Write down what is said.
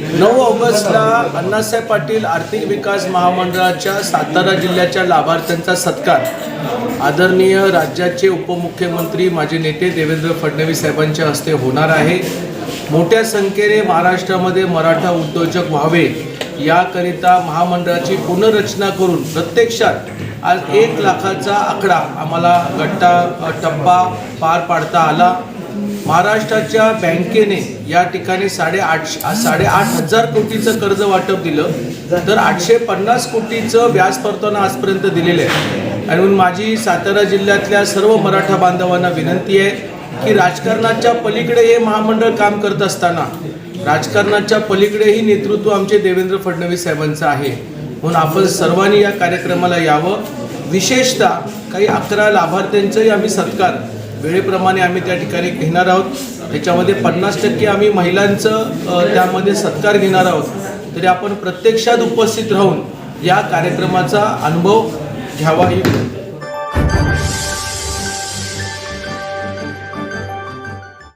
नऊ ऑगस्टला अण्णासाहेब पाटील आर्थिक विकास महामंडळाच्या सातारा जिल्ह्याच्या लाभार्थ्यांचा सत्कार. आदरणीय राज्याचे उपमुख्यमंत्री माजी नेते देवेंद्र फडणवीस साहेबांच्या हस्ते होणार आहे. मोठ्या संख्येने महाराष्ट्रामध्ये मराठा उद्योजक व्हावे याकरिता महामंडळाची पुनर्रचना करून प्रत्यक्षात आज एक लाखाचा आकडा आम्हाला गट्टा टप्पा पार पाडता आला. महाराष्ट्राच्या बँकेने या ठिकाणी साडेआठ साडेआठ हजार कोटीचं कर्ज वाटप दिलं. तर आठशे पन्नास कोटीचं व्याज परताना आजपर्यंत दिलेलं आहे. आणि म्हणून माझी सातारा जिल्ह्यातल्या सर्व मराठा बांधवांना विनंती आहे की राजकारणाच्या पलीकडे हे महामंडळ काम करत असताना राजकारणाच्या पलीकडेही नेतृत्व आमचे देवेंद्र फडणवीस साहेबांचं आहे. म्हणून आपण सर्वांनी या कार्यक्रमाला यावं. विशेषतः काही अकरा लाभार्थ्यांचाही आम्ही सत्कार वेळेप्रमाणे आम्ही त्या ठिकाणी घेणार आहोत. त्याच्यामध्ये पन्नास टक्के आम्ही महिलांचं त्यामध्ये सत्कार घेणार आहोत. तरी आपण प्रत्यक्षात उपस्थित राहून या कार्यक्रमाचा अनुभव घ्यावा ही